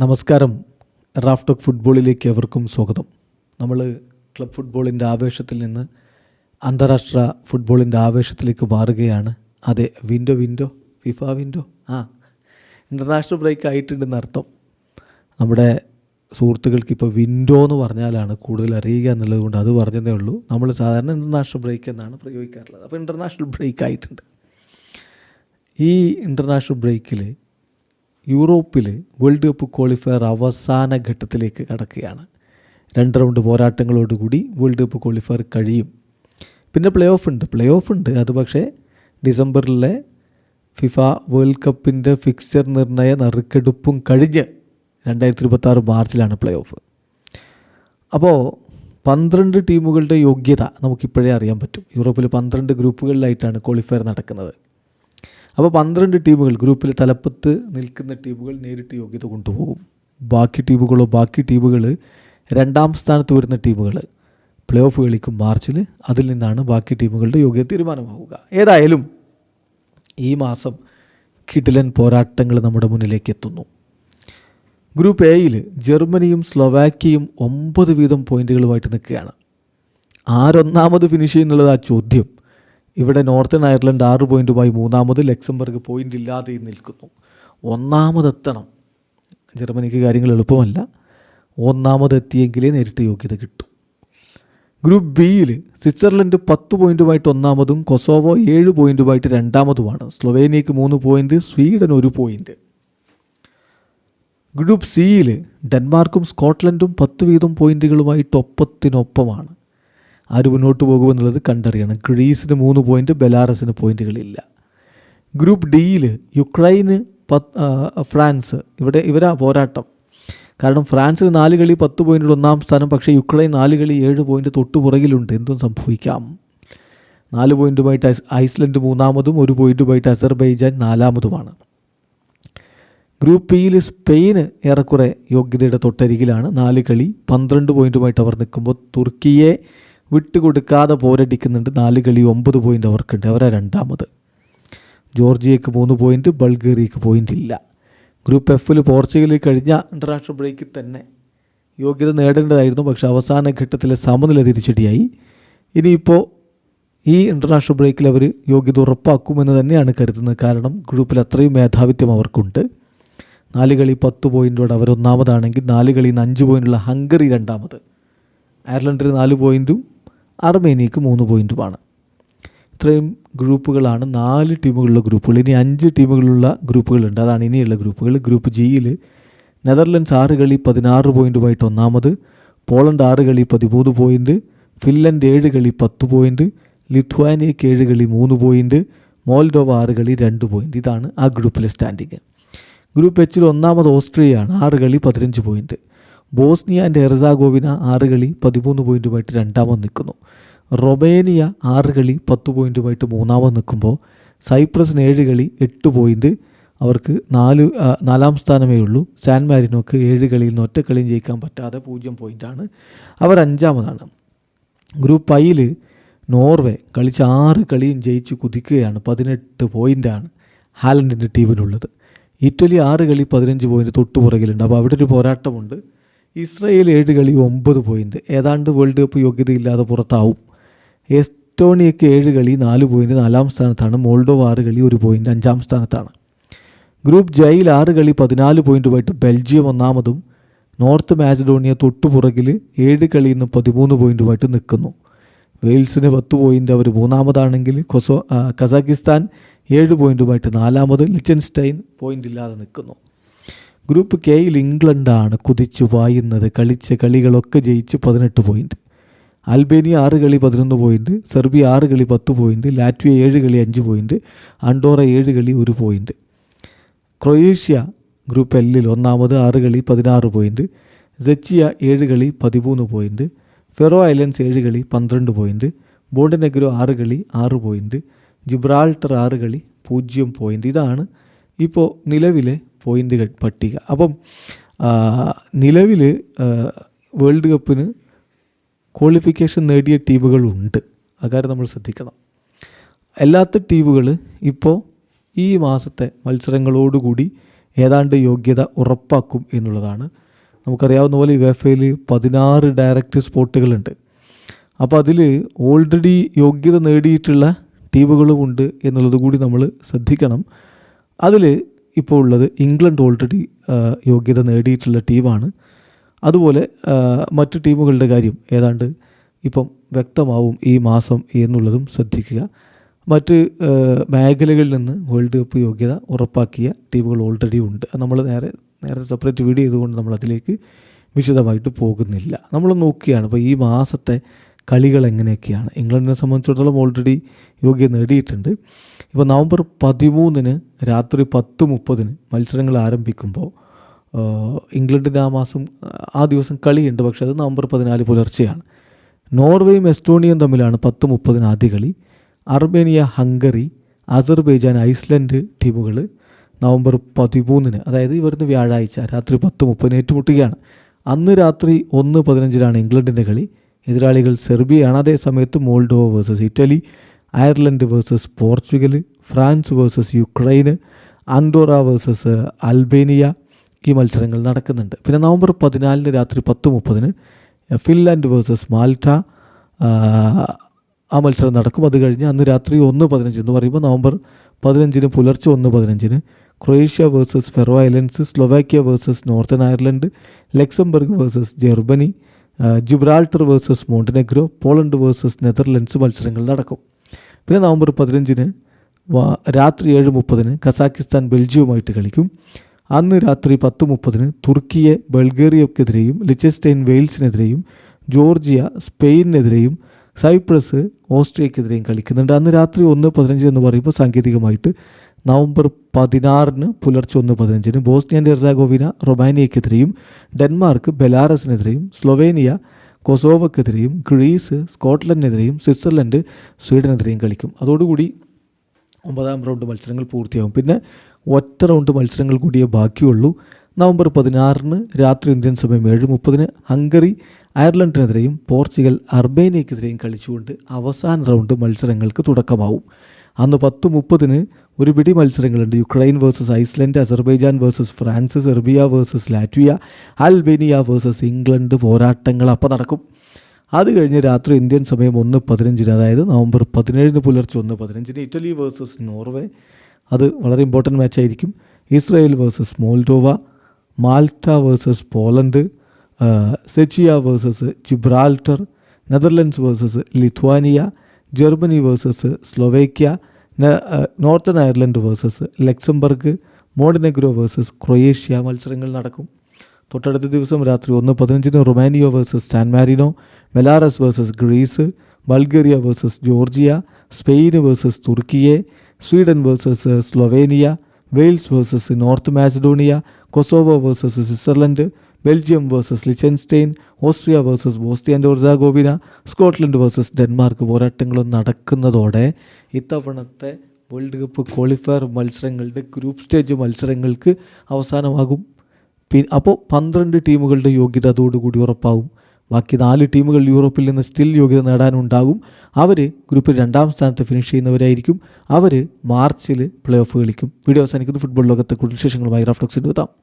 നമസ്കാരം. Raf talk ഫുട്ബോളിലേക്ക് എവർക്കും സ്വാഗതം. നമ്മൾ ക്ലബ് ഫുട്ബോളിന്റെ ആവേശത്തിൽ നിന്ന് അന്താരാഷ്ട്ര ഫുട്ബോളിന്റെ ആവേശത്തിലേക്ക് മാറുകയാണ്. അതെ വിൻഡോ വിൻഡോ ഫിഫ വിൻഡോ. ആ ഇന്റർനാഷണൽ ബ്രേക്ക് ആയിട്ടുണ്ടെന്ന് അർത്ഥം. നമ്മുടെ സുഹൃത്തുക്കൾക്ക് ഇപ്പോൾ വിൻഡോ എന്ന് പറഞ്ഞാലാണ് കൂടുതൽ അറിയുക എന്നുള്ളത് കൊണ്ട് അത് പറഞ്ഞതേ ഉള്ളൂ. നമ്മൾ സാധാരണ ഇന്റർനാഷണൽ ബ്രേക്ക് എന്നാണ് പ്രയോഗിക്കാറുള്ളത്. അപ്പോൾ ഇന്റർനാഷണൽ ബ്രേക്ക് ആയിട്ടുണ്ട്. ഈ ഇന്റർനാഷണൽ ബ്രേക്കിൽ യൂറോപ്പിൽ വേൾഡ് കപ്പ് ക്വാളിഫയർ അവസാന ഘട്ടത്തിലേക്ക് കടക്കുകയാണ്. രണ്ട് റൗണ്ട് പോരാട്ടങ്ങളോടുകൂടി വേൾഡ് കപ്പ് ക്വാളിഫയർ കഴിയും. പിന്നെ പ്ലേ ഓഫ് ഉണ്ട്. പ്ലേ ഓഫ് ഉണ്ട്. അത് പക്ഷേ ഡിസംബറിലെ ഫിഫ വേൾഡ് കപ്പിന്റെ ഫിക്സർ നിർണയ നറുക്കെടുപ്പും കഴിഞ്ഞ് രണ്ടായിരത്തി ഇരുപത്താറ് മാർച്ചിലാണ് പ്ലേ ഓഫ് അപ്പോൾ പന്ത്രണ്ട് ടീമുകളുടെ യോഗ്യത നമുക്കിപ്പോഴേ അറിയാൻ പറ്റും. യൂറോപ്പിൽ പന്ത്രണ്ട് ഗ്രൂപ്പുകളിലായിട്ടാണ് ക്വാളിഫയർ നടക്കുന്നത്. അപ്പോൾ പന്ത്രണ്ട് ടീമുകൾ ഗ്രൂപ്പിൽ തലപ്പത്ത് നിൽക്കുന്ന ടീമുകൾ നേരിട്ട് യോഗ്യത കൊണ്ടുപോകും. ബാക്കി ടീമുകളോ ബാക്കി ടീമുകൾ രണ്ടാം സ്ഥാനത്ത് വരുന്ന ടീമുകൾ പ്ലേ ഓഫ് കളിക്കും മാർച്ചിൽ. അതിൽ നിന്നാണ് ബാക്കി ടീമുകളുടെ യോഗ്യത തീരുമാനമാവുക. ഏതായാലും ഈ മാസം കിടിലൻ പോരാട്ടങ്ങൾ നമ്മുടെ മുന്നിലേക്ക് എത്തുന്നു. ഗ്രൂപ്പ് എയിൽ ജർമ്മനിയും സ്ലൊവാക്കിയയും ഒമ്പത് വീതം പോയിന്റുകളുമായിട്ട് നിൽക്കുകയാണ്. ആരൊന്നാമത് ഫിനിഷ് ചെയ്യുന്നുള്ളത് ആ ചോദ്യം. ഇവിടെ നോർത്തേൺ അയർലൻഡ് ആറ് പോയിന്റുമായി മൂന്നാമത് ലക്സംബർഗ് പോയിന്റ് ഇല്ലാതെ നിൽക്കുന്നു. ഒന്നാമതെത്തണം ജർമ്മനിക്ക് കാര്യങ്ങൾ എളുപ്പമല്ല. ഒന്നാമതെത്തിയെങ്കിലേ നേരിട്ട് യോഗ്യത കിട്ടൂ. ഗ്രൂപ്പ് ബിയിൽ സ്വിറ്റ്സർലൻഡ് പത്ത് പോയിന്റുമായിട്ട് ഒന്നാമതും കൊസോവോ ഏഴ് പോയിന്റുമായിട്ട് രണ്ടാമതുമാണ്. സ്ലൊവേനിയക്ക് മൂന്ന് പോയിന്റ് സ്വീഡൻ ഒരു പോയിന്റ് ഗ്രൂപ്പ് സിയിൽ ഡെൻമാർക്കും സ്കോട്ട്ലൻഡും പത്ത് വീതം പോയിന്റുകളുമായിട്ട് ഒപ്പത്തിനൊപ്പമാണ്. ആര് മുന്നോട്ട് പോകുമെന്നുള്ളത് കണ്ടറിയണം. ഗ്രീസിന് മൂന്ന് പോയിന്റ് ബെലാറസിന് പോയിന്റുകളില്ല ഗ്രൂപ്പ് ഡിയിൽ യുക്രൈന് പത്ത് ഫ്രാൻസ്. ഇവിടെ ഇവരാ പോരാട്ടം. കാരണം ഫ്രാൻസിന് നാല് കളി പത്ത് പോയിന്റ് ഒന്നാം സ്ഥാനം പക്ഷേ യുക്രൈൻ നാല് കളി ഏഴ് പോയിന്റ് തൊട്ട് പുറകിലുണ്ട്. എന്തും സംഭവിക്കാം. നാല് പോയിന്റുമായിട്ട് ഐസ്ലൻഡ് മൂന്നാമതും ഒരു പോയിന്റുമായിട്ട് അസർബൈജാൻ നാലാമതുമാണ്. ഗ്രൂപ്പ് പിയിൽ സ്പെയിന് ഏറെക്കുറെ യോഗ്യതയുടെ തൊട്ടരികിലാണ്. നാല് കളി പന്ത്രണ്ട് പോയിന്റുമായിട്ട് അവർ നിൽക്കുമ്പോൾ തുർക്കിയെ വിട്ടുകൊടുക്കാതെ പോരടിക്കുന്നുണ്ട്. നാല് കളി ഒമ്പത് പോയിന്റ് അവർക്കുണ്ട്. അവരാ രണ്ടാമത്. ജോർജിയക്ക് മൂന്ന് പോയിന്റ് ബൾഗേറിയക്ക് പോയിന്റ് ഇല്ല. ഗ്രൂപ്പ് എഫിൽ പോർച്ചുഗലിൽ കഴിഞ്ഞ ഇന്റർനാഷണൽ ബ്രേക്കിൽ തന്നെ യോഗ്യത നേടേണ്ടതായിരുന്നു. പക്ഷേ അവസാന ഘട്ടത്തിലെ സമനില തിരിച്ചടിയായി. ഇനിയിപ്പോൾ ഈ ഇന്റർനാഷണൽ ബ്രേക്കിൽ അവർ യോഗ്യത ഉറപ്പാക്കുമെന്ന് തന്നെയാണ് കരുതുന്നത്. കാരണം ഗ്രൂപ്പിൽ അത്രയും മേധാവിത്വം അവർക്കുണ്ട്. നാല് കളി പത്ത് പോയിന്റോടെ അവർ ഒന്നാമതാണെങ്കിൽ നാല് കളിയിൽ നിന്ന് അഞ്ച് പോയിന്റുള്ള ഹംഗറി രണ്ടാമത്. അയർലൻഡിൽ നാല് പോയിന്റും അർമേനിയക്ക് മൂന്ന് പോയിന്റുമാണ് ഇത്രയും ഗ്രൂപ്പുകളാണ്. നാല് ടീമുകളുള്ള ഗ്രൂപ്പുകൾ. ഇനി അഞ്ച് ടീമുകളുള്ള ഗ്രൂപ്പുകളുണ്ട്. അതാണ് ഇനിയുള്ള ഗ്രൂപ്പുകൾ. ഗ്രൂപ്പ് ജിയിൽ നെതർലൻഡ്സ് ആറ് കളി പതിനാറ് പോയിന്റുമായിട്ട് ഒന്നാമത്. പോളണ്ട് ആറ് കളി പതിമൂന്ന് പോയിന്റ് ഫിൻലൻഡ് ഏഴ് കളി പത്ത് പോയിന്റ് ലിത്വാനിയക്ക് ഏഴ് കളി മൂന്ന് പോയിന്റ് മോൾഡോവ ആറ് കളി രണ്ട് പോയിന്റ് ഇതാണ് ആ ഗ്രൂപ്പിലെ സ്റ്റാൻഡിങ്. ഗ്രൂപ്പ് എച്ചിൽ ഒന്നാമത് ഓസ്ട്രിയയാണ്. ആറ് കളി പതിനഞ്ച് പോയിന്റ് ബോസ്നിയ ആൻഡ് എർസാഗോവിന ആറ് കളി പതിമൂന്ന് പോയിന്റുമായിട്ട് രണ്ടാമത് നിൽക്കുന്നു. റൊമേനിയ ആറ് കളി പത്ത് പോയിന്റുമായിട്ട് മൂന്നാമത് നിൽക്കുമ്പോൾ സൈപ്രസിന് ഏഴ് കളി എട്ട് പോയിന്റ് അവർക്ക് നാല് നാലാം സ്ഥാനമേ ഉള്ളൂ. സാൻ മാരിനോക്ക് ഏഴ് കളിയിൽ നിന്ന് ഒറ്റ കളിയും ജയിക്കാൻ പറ്റാതെ പൂജ്യം പോയിന്റാണ് അവർ അഞ്ചാമതാണ്. ഗ്രൂപ്പ് ഐയിൽ നോർവേ കളിച്ച് ആറ് കളിയും ജയിച്ച് കുതിക്കുകയാണ്. പതിനെട്ട് പോയിന്റാണ് ഹാലൻഡിന്റെ ടീമിനുള്ളത്. ഇറ്റലി ആറ് കളി പതിനഞ്ച് പോയിന്റ് തൊട്ട് പുറകിലുണ്ട് അപ്പോൾ അവിടെ ഒരു പോരാട്ടമുണ്ട്. ഇസ്രയേൽ ഏഴ് കളി ഒമ്പത് പോയിന്റ് ഏതാണ്ട് വേൾഡ് കപ്പ് യോഗ്യതയില്ലാതെ പുറത്താവും. എസ്റ്റോണിയക്ക് ഏഴ് കളി നാല് പോയിന്റ് നാലാം സ്ഥാനത്താണ്. മോൾഡോവ് ആറ് കളി ഒരു പോയിന്റ് അഞ്ചാം സ്ഥാനത്താണ്. ഗ്രൂപ്പ് ജയിൽ ആറ് കളി പതിനാല് പോയിന്റുമായിട്ട് ബെൽജിയം ഒന്നാമതും നോർത്ത് മാസിഡോണിയ തൊട്ടുപുറകിൽ ഏഴ് കളിയിൽ നിന്ന് പതിമൂന്ന് പോയിന്റുമായിട്ട് നിൽക്കുന്നു. വെയിൽസിന് പത്ത് പോയിന്റ് അവർ മൂന്നാമതാണെങ്കിൽ കൊസോ കസാക്കിസ്ഥാൻ ഏഴ് പോയിന്റുമായിട്ട് നാലാമത്. ലിച്ചൻസ്റ്റൈൻ പോയിന്റ് ഇല്ലാതെ നിൽക്കുന്നു. ഗ്രൂപ്പ് കെയിൽ ഇംഗ്ലണ്ടാണ് കുതിച്ചു പായുന്നത് കളിച്ച കളികളൊക്കെ ജയിച്ച് പതിനെട്ട് പോയിന്റ് അൽബേനിയ ആറ് കളി പതിനൊന്ന് പോയിന്റ് സെർബിയ ആറ് കളി പത്ത് പോയിന്റ് ലാറ്റ്വിയ ഏഴ് കളി അഞ്ച് പോയിന്റ് അണ്ടോറ ഏഴ് കളി ഒരു പോയിന്റ് ക്രൊയേഷ്യ ഗ്രൂപ്പ് എല്ലിൽ ഒന്നാമത് ആറ് കളി പതിനാറ് പോയിന്റ് സെച്ചിയ ഏഴ് കളി പതിമൂന്ന് പോയിന്റ് ഫെറോ ഐലൻഡ്സ് ഏഴ് കളി പന്ത്രണ്ട് പോയിന്റ് ബോണ്ടനെഗ്രോ ആറ് കളി ആറ് പോയിന്റ് ജിബ്രാൾട്ടർ ആറ് കളി പൂജ്യം പോയിന്റ് ഇതാണ് ഇപ്പോൾ നിലവിലെ പോയിന്റുകൾ പട്ടിക. അപ്പം നിലവിൽ വേൾഡ് കപ്പിന് ക്വാളിഫിക്കേഷൻ നേടിയ ടീമുകളുണ്ട്. അക്കാര്യം നമ്മൾ ശ്രദ്ധിക്കണം. അല്ലാത്ത ടീമുകൾ ഇപ്പോൾ ഈ മാസത്തെ മത്സരങ്ങളോടുകൂടി ഏതാണ്ട് യോഗ്യത ഉറപ്പാക്കും എന്നുള്ളതാണ് നമുക്കറിയാവുന്ന പോലെ യുവേഫയിൽ പതിനാറ് ഡയറക്റ്റ് സ്പോട്ടുകളുണ്ട്. അപ്പോൾ അതിൽ ഓൾറെഡി യോഗ്യത നേടിയിട്ടുള്ള ടീമുകളുമുണ്ട് എന്നുള്ളത് കൂടി നമ്മൾ ശ്രദ്ധിക്കണം. അതിൽ ഇപ്പോൾ ഉള്ളത് ഇംഗ്ലണ്ട് ഓൾറെഡി യോഗ്യത നേടിയിട്ടുള്ള ടീമാണ്. അതുപോലെ മറ്റു ടീമുകളുടെ കാര്യം ഏതാണ്ട് ഇപ്പം വ്യക്തമാവും ഈ മാസം എന്നുള്ളതും ശ്രദ്ധിക്കുക. മറ്റ് മേഖലകളിൽ നിന്ന് വേൾഡ് കപ്പ് യോഗ്യത ഉറപ്പാക്കിയ ടീമുകൾ ഓൾറെഡി ഉണ്ട്. നമ്മൾ നേരെ നേരെ സെപ്പറേറ്റ് വീഡിയോ ചെയ്തുകൊണ്ട് നമ്മൾ അതിലേക്ക് വിശദമായിട്ട് പോകുന്നില്ല. നമ്മൾ നോക്കുകയാണ് അപ്പോൾ ഈ മാസത്തെ കളികൾ എങ്ങനെയൊക്കെയാണ്. ഇംഗ്ലണ്ടിനെ സംബന്ധിച്ചിടത്തോളം ഓൾറെഡി യോഗ്യത നേടിയിട്ടുണ്ട്. ഇപ്പോൾ നവംബർ പതിമൂന്നിന് രാത്രി പത്ത് മുപ്പതിന് മത്സരങ്ങൾ ആരംഭിക്കുമ്പോൾ ഇംഗ്ലണ്ടിന്റെ ആ മാസം ആ ദിവസം കളിയുണ്ട്. പക്ഷേ അത് നവംബർ പതിനാല് പുലർച്ചെയാണ്. നോർവേയും എസ്റ്റോണിയയും തമ്മിലാണ് പത്ത് മുപ്പതിന് ആദ്യ കളി. അർമേനിയ ഹംഗറി അസർബൈജാൻ ഐസ്ലൻഡ് ടീമുകൾ നവംബർ പതിമൂന്നിന് അതായത് ഇവരുന്ന് വരുന്ന വ്യാഴാഴ്ച രാത്രി പത്ത് മുപ്പതിന് ഏറ്റുമുട്ടുകയാണ്. അന്ന് രാത്രി ഒന്ന് പതിനഞ്ചിനാണ് ഇംഗ്ലണ്ടിന്റെ കളി. എതിരാളികൾ സെർബിയയാണ്. അതേ സമയത്ത് Moldova versus Italy. Ireland versus Portugal France versus യുക്രൈന് Andorra versus Albania ഈ മത്സരങ്ങൾ നടക്കുന്നുണ്ട്. പിന്നെ നവംബർ പതിനാലിന് രാത്രി പത്ത് മുപ്പതിന് ഫിൻലാൻഡ് വേഴ്സസ് മാൽട്ട ആ, മത്സരം നടക്കും. അത് കഴിഞ്ഞ് അന്ന് രാത്രി ഒന്ന് പതിനഞ്ച് എന്ന് പറയുമ്പോൾ നവംബർ പതിനഞ്ചിന് പുലർച്ചെ ഒന്ന് പതിനഞ്ചിന് Croatia versus Faroe Islands Slovakia versus Northern Ireland Luxembourg versus Germany Gibraltar versus Montenegro Poland versus Netherlands മത്സരങ്ങൾ നടക്കും. പിന്നെ നവംബർ പതിനഞ്ചിന് രാത്രി ഏഴ് മുപ്പതിന് കസാക്കിസ്ഥാൻ ബെൽജിയവുമായിട്ട് കളിക്കും. അന്ന് രാത്രി പത്ത് മുപ്പതിന് തുർക്കിയെ ബൾഗേറിയക്കെതിരെയും ലിച്ചസ്റ്റൈൻ വെയിൽസിനെതിരെയും ജോർജിയ സ്പെയിനെതിരെയും സൈപ്രസ് ഓസ്ട്രിയക്കെതിരെയും കളിക്കുന്നുണ്ട്. അന്ന് രാത്രി ഒന്ന് പതിനഞ്ച് എന്ന് പറയുമ്പോൾ സാങ്കേതികമായിട്ട് നവംബർ പതിനാറിന് പുലർച്ചെ ഒന്ന് പതിനഞ്ചിന് ബോസ്നിയൻ ഡെർസാഗോവിന റൊമാനിയക്കെതിരെയും ഡെൻമാർക്ക് ബെലാറസിനെതിരെയും സ്ലൊവേനിയ കൊസോവക്കെതിരെയും ഗ്രീസ് സ്കോട്ട്ലൻഡിനെതിരെയും സ്വിറ്റ്സർലൻഡ് സ്വീഡനെതിരെയും കളിക്കും. അതോടുകൂടി ഒമ്പതാം റൗണ്ട് മത്സരങ്ങൾ പൂർത്തിയാകും പിന്നെ ഒറ്റ റൗണ്ട് മത്സരങ്ങൾ കൂടിയേ ബാക്കിയുള്ളൂ. നവംബർ പതിനാറിന് രാത്രി ഇന്ത്യൻ സമയം ഏഴ് മുപ്പതിന് ഹംഗറി അയർലൻഡിനെതിരെയും പോർച്ചുഗൽ അർബേനിയക്കെതിരെയും കളിച്ചുകൊണ്ട് അവസാന റൗണ്ട് മത്സരങ്ങൾക്ക് തുടക്കമാവും. അന്ന് പത്ത് മുപ്പതിന് ഒരു പിടി മത്സരങ്ങളുണ്ട്. Ukraine versus Iceland Azerbaijan versus France Serbia versus Latvia Albania versus England പോരാട്ടങ്ങൾ അപ്പോൾ നടക്കും. അത് കഴിഞ്ഞ് രാത്രി ഇന്ത്യൻ സമയം ഒന്ന് പതിനഞ്ചിന് അതായത് നവംബർ പതിനേഴിന് പുലർച്ചെ ഒന്ന് പതിനഞ്ചിന് ഇറ്റലി വേഴ്സസ് നോർവേ. അത് വളരെ important മാച്ചായിരിക്കും Israel versus Moldova Malta versus Poland Czechia versus Gibraltar Netherlands versus Lithuania Germany versus Slovakia Northern Ireland versus Luxembourg Montenegro versus Croatia മത്സരങ്ങൾ നടക്കും. തൊട്ടടുത്ത ദിവസം രാത്രി ഒന്ന് പതിനഞ്ചിന് Romania versus San Marino Belarus versus Greece Bulgaria versus Georgia Spain versus Turkiye Sweden versus Slovenia Wales versus North Macedonia Kosovo versus Switzerland Belgium versus Liechtenstein Austria versus Bosnia and Herzegovina Scotland versus Denmark പോരാട്ടങ്ങളും നടക്കുന്നതോടെ ഇത്തവണത്തെ world cup qualifier മത്സരങ്ങളുടെ group stage മത്സരങ്ങൾക്ക് അവസാനമാകും. P അപ്പോൾ പന്ത്രണ്ട് ടീമുകളുടെ യോഗ്യത അതോടുകൂടി ഉറപ്പാകും ബാക്കി നാല് ടീമുകൾ യൂറോപ്പിൽ നിന്ന് സ്റ്റിൽ യോഗ്യത നേടാനുണ്ടാകും. അവർ ഗ്രൂപ്പിൽ രണ്ടാം സ്ഥാനത്ത് ഫിനിഷ് ചെയ്യുന്നവരായിരിക്കും. അവർ മാർച്ചിൽ പ്ലേ ഓഫ് കളിക്കും. വീഡിയോ അവസാനിക്കുന്നത് ഫുട്ബോൾ ലോകത്തെ കൂടുതൽ വിശേഷങ്ങളുമായി റഫ്ലക്സിന്റെ എത്താം